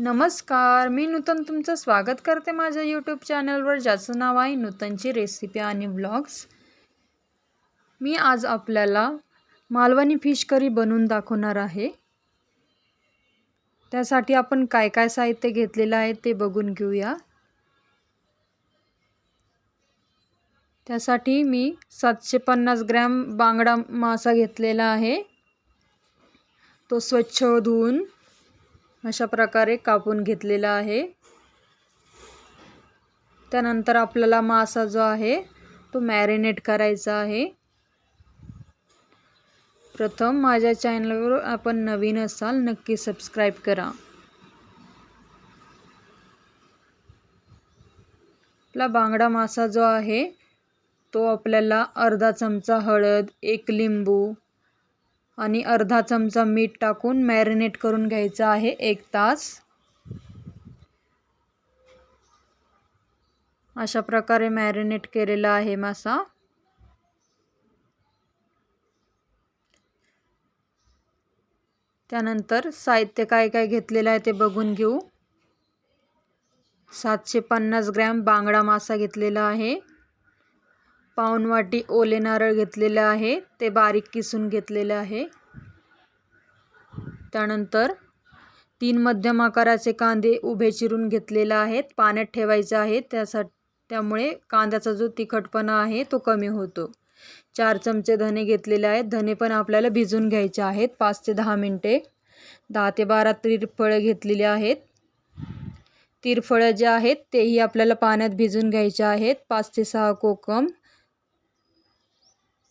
नमस्कार मी नूतन तुमचं स्वागत करते माझ्या यूट्यूब चॅनलवर ज्याचं नाव आहे नूतनची रेसिपी आणि ब्लॉग्स मी आज आपल्याला मालवणी फिश करी बनवून दाखवणार आहे. त्यासाठी आपण काय काय साहित्य घेतलेलं आहे ते बघून घेऊया. त्यासाठी मी सातशे पन्नास ग्रॅम बांगडा मासा घेतलेला आहे. तो स्वच्छ धुवून अशा प्रकारे कापून घेतलेला आहे. त्यानंतर आपल्याला मासा जो आहे तो मॅरिनेट करायचा आहे. प्रथम माझ्या चॅनलवर आपण नवीन असाल नक्की सबस्क्राईब करा. आपला बांगडा मासा जो आहे तो आपल्याला अर्धा चमचा हळद एक लिंबू आणि अर्धा चमचा मीठ टाकून मॅरिनेट करून घ्यायचं आहे एक तास. अशा प्रकारे मॅरिनेट केलेला आहे मासा. त्यानंतर साहित्य काय काय घेतलेलं आहे ते बघून घेऊ. सातशे पन्नास ग्रॅम बांगडा मासा घेतलेला आहे. पाऊनवाटी ओले नारळ घेतलेले आहे. ते बारीक किसून घेतलेले आहे. त्यानंतर तीन मध्यम आकाराचे कांदे उभे चिरून घेतलेले आहेत. पाण्यात ठेवायचे आहे त्यासाठी त्यामुळे कांद्याचा जो तिखटपणा आहे तो कमी होतो. चार चमचे धने घेतलेले आहेत. धने पण आपल्याला भिजून घ्यायचे आहेत. पाच ते दहा मिनटे. दहा ते बारा तिरफळं घेतलेली आहेत. तिरफळं जे आहेत तेही आपल्याला पाण्यात भिजून घ्यायचे आहेत. पाच ते सहा कोकम.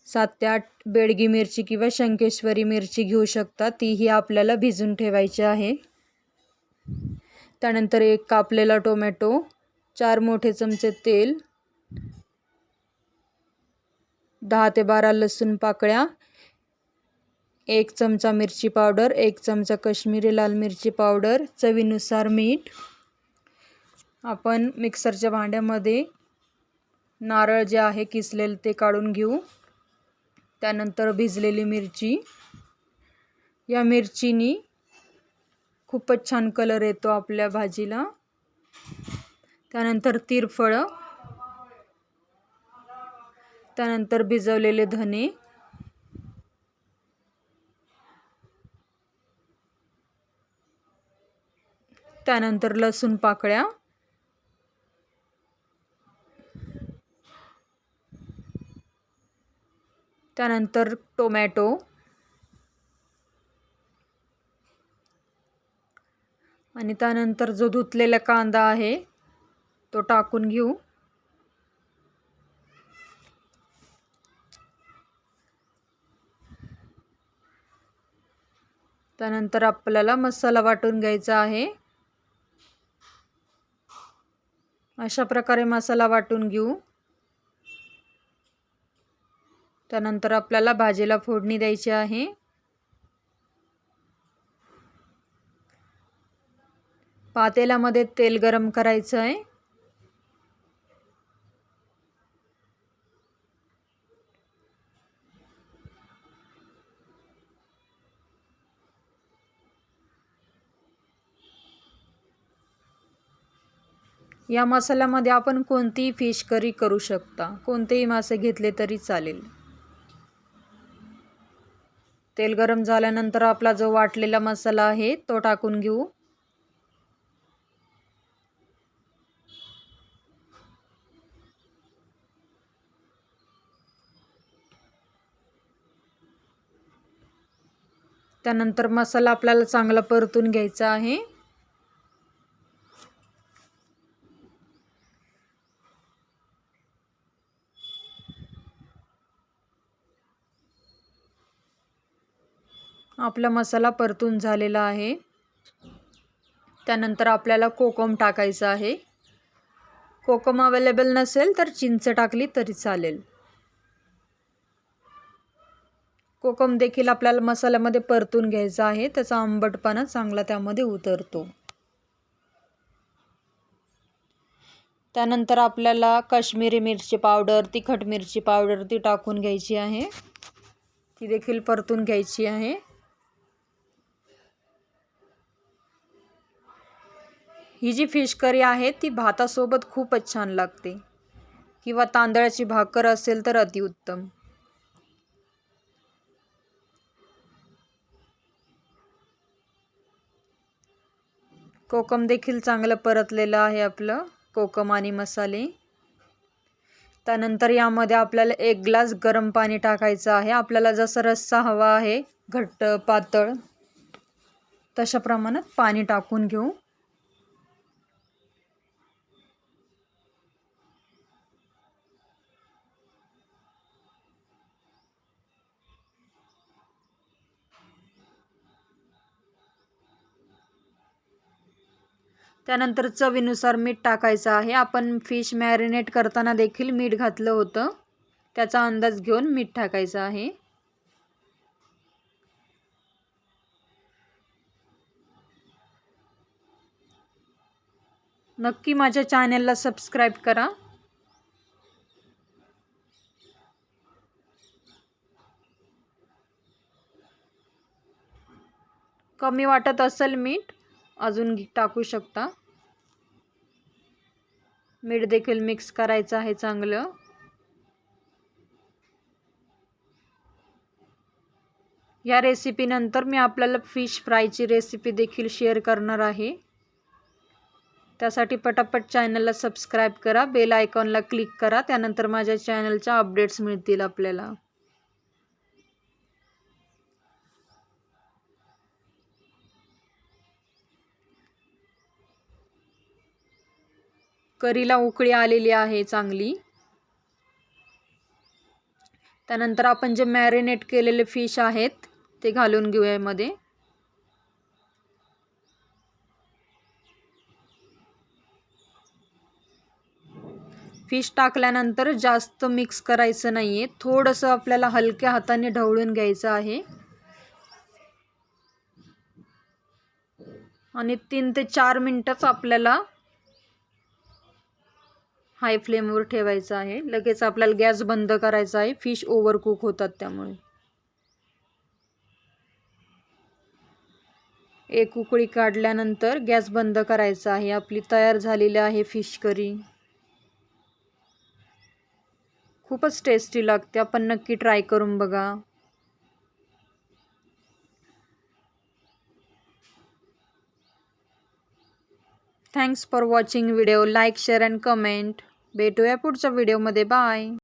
सात ते आठ बेडगी मिरची किंवा शंकेश्वरी मिरची घेऊ शकता. तीही आपल्याला भिजून ठेवायची आहे. त्यानंतर एक कापलेला टोमॅटो चार मोठे चमचे तेल दहा ते बारा लसूण पाकळ्या एक चमचा मिरची पावडर एक चमचा कश्मीरी लाल मिरची पावडर चवीनुसार मीठ. आपण मिक्सरच्या भांड्यामध्ये नारळ जे आहे किसलेलं ते काढून घेऊ. त्यानंतर भिजलेली मिरची. या मिरचीनी खूपच छान कलर येतो आपल्या भाजीला. त्यानंतर तिरफळं. त्यानंतर भिजवलेले धने. त्यानंतर लसूण पाकळ्या. त्यानंतर टोमॅटो. आणि त्यानंतर जो धुतलेला कांदा आहे तो टाकून घेऊ. त्यानंतर आपल्याला मसाला वाटून घ्यायचा आहे. अशा प्रकारे मसाला वाटून घेऊ. त्यानंतर आपल्याला भाजीला फोडणी द्यायची आहे. पातेल्यामध्ये तेल गरम करायचं आहे या मसाल्यामध्ये आपण कोणतीही फिश करी करू शकता. कोणतेही मासे घेतले तरी चालेल. तेल गरम झाल्यानंतर आपला जो वाटलेला मसाला आहे तो टाकून घेऊ. त्यानंतर मसाला आपल्याला चांगला परतून घ्यायचा आहे. आपला मसाला परतून झालेला आहे. त्यानंतर आपल्याला कोकम टाकायचं आहे. कोकम अवेलेबल नसेल तर चिंच टाकली तरी चालेल. कोकम देखील आपल्याला मसाल्यामध्ये परतून घ्यायचा आहे. त्याचा आंबटपणा चांगला त्यामध्ये उतरतो. त्यानंतर आपल्याला काश्मीरी मिरची पावडर तिखट मिरची पावडर ती टाकून घ्यायची आहे. ती देखील परतून घ्यायची आहे. ही जी फिश करी आहे ती भातासोबत खूपच छान लागते. किंवा तांदळाची भाकर असेल तर अतिउत्तम कोकम देखील चांगलं परतलेलं आहे आपलं कोकम आणि मसाले. त्यानंतर यामध्ये आपल्याला एक ग्लास गरम पाणी टाकायचं आहे. आपल्याला जसं रस्सा हवा आहे घट्ट पातळ तशा प्रमाणात पाणी टाकून घेऊ. त्यानंतर चवीनुसार मीठ टाकायचं आहे. आपण फिश मॅरिनेट करताना देखील मीठ घातलं होतं. त्याचा अंदाज घेऊन मीठ टाकायचं आहे. नक्की माझ्या चॅनेलला सबस्क्राईब करा. कमी वाटत असेल मीठ अजून टाकू शकता. मीठ देखील मिक्स करायचं आहे चांगलं. या रेसिपीनंतर मी आपल्याला फिश फ्रायची रेसिपी देखील शेअर करणार आहे. त्यासाठी पटापट चॅनलला सबस्क्राईब करा बेल आयकॉनला क्लिक करा त्यानंतर माझ्या चॅनलच्या अपडेट्स मिळतील आपल्याला. करीला उकळी आलेली आहे चांगली. त्यानंतर आपण जे मॅरिनेट केलेले फिश आहेत ते घालून घेऊया यामध्ये. फिश टाकल्यानंतर जास्त मिक्स करायचं नाही आहे थोडंसं आपल्याला हलक्या हाताने ढवळून घ्यायचं आहे. आणि तीन ते चार मिनटंच आपल्याला हाय फ्लेमवर ठेवायचं आहे. लगेच आपल्याला गॅस बंद करायचा आहे. फिश ओव्हरकुक होतात त्यामुळे. एक उकळी काढल्यानंतर गॅस बंद करायचा आहे. आपली तयार झालेली आहे फिश करी. खूपच टेस्टी लागते. आपण नक्की ट्राय करून बघा. Thanks for watching video like share and comment भेटूया पुढच्या व्हिडिओमध्ये बाय